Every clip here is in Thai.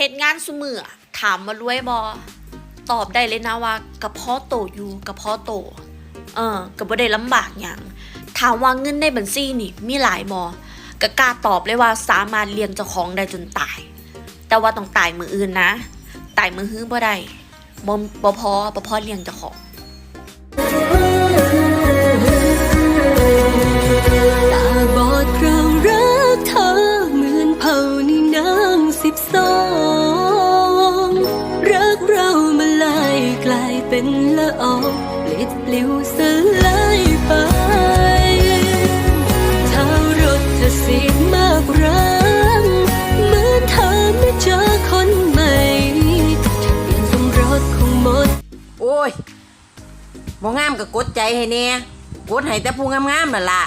เหตุงานสุมือถามมารวยบอตอบได้เลยนะว่ากระเพาะโตอยู่กระเพาะโต เออก็บ่ได้ลำบากอย่าง ถามว่าเงินในบัญชีนี่มีหลายบอกะกล้าตอบเลยว่าสามารถเลี้ยงเจ้าของได้จนตาย แต่ว่าต้องตายมืออื่นนะ ตายมือฮื้อบ่ได้บ่บ่พอบ่พอเลี้ยงเจ้าของ สองรักเรามาลายกลายเป็นละอองลิดปลิวสลายไปถ้ารถเธอสีมากรังเหมือนเธอไม่เจอคนใหม่ทะเบียนสมรสคงหมด โอ้ยบ่งามก็กดใจให้แน่กดให้แต่ผู้งามๆนั่นล่ะ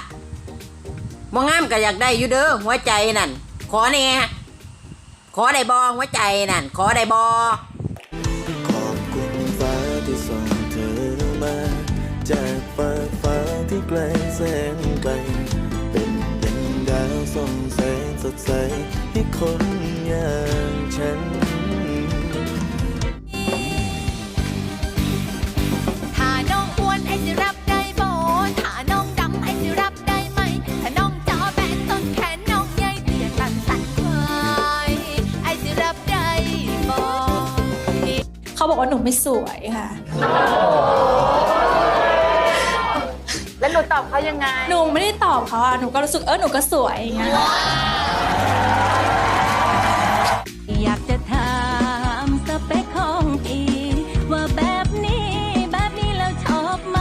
บ่งามก็อยากได้อยู่เด้อหัวใจนั่น ขอแน่ ขอได้บอหัวใจนั่น ขอได้บอขอบคุณฟ้าที่ส่งเธอมา จากฟ้าฟ้าที่ไกลแสนไกล เป็นดังดาวส่องแสงสดใสให้คนอย่างฉัน เขาบอกว่าหนูไม่สวยค่ะ แล้วหนูตอบเขายังไง หนูไม่ได้ตอบเขาอะหนูก็รู้สึกเออหนูก็สวยอย่างเงี้ยอยากจะถามสเปคของพี่ว่าแบบนี้แบบนี้แล้วชอบไหม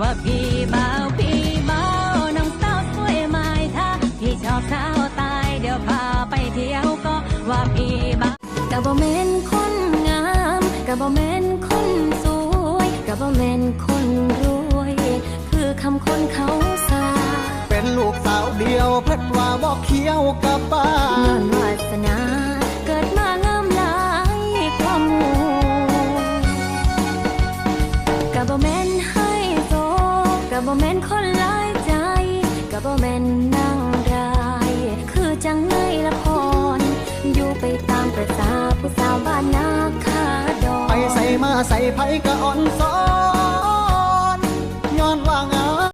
ว่าพี่เบาพี่เบาน้องสาวสวยไหมถ้าพี่ชอบสาวตายเดี๋ยวพาไปเที่ยวก็ว่าพี่เบาก็บ่แม่นคนงามก็บ่แม่นคนสวยก็บ่แม่นคนรวย คือคำคนเขาสาเป็นลูกสาวเดียวเพัดว่าบอกเคี้ยวกับบ้าย้อนวาสนาเกิดมางามหลายกว่าหมู่กะบ่แม่นให้โซกะบ่แม่นคนหลายใจกะบ่แม่นนั่งได้คือจังในละครอยู่ไปตามประสาผู้สาวบ้านนาคาดอไป ใส่ไผก็อ่อนซ้อน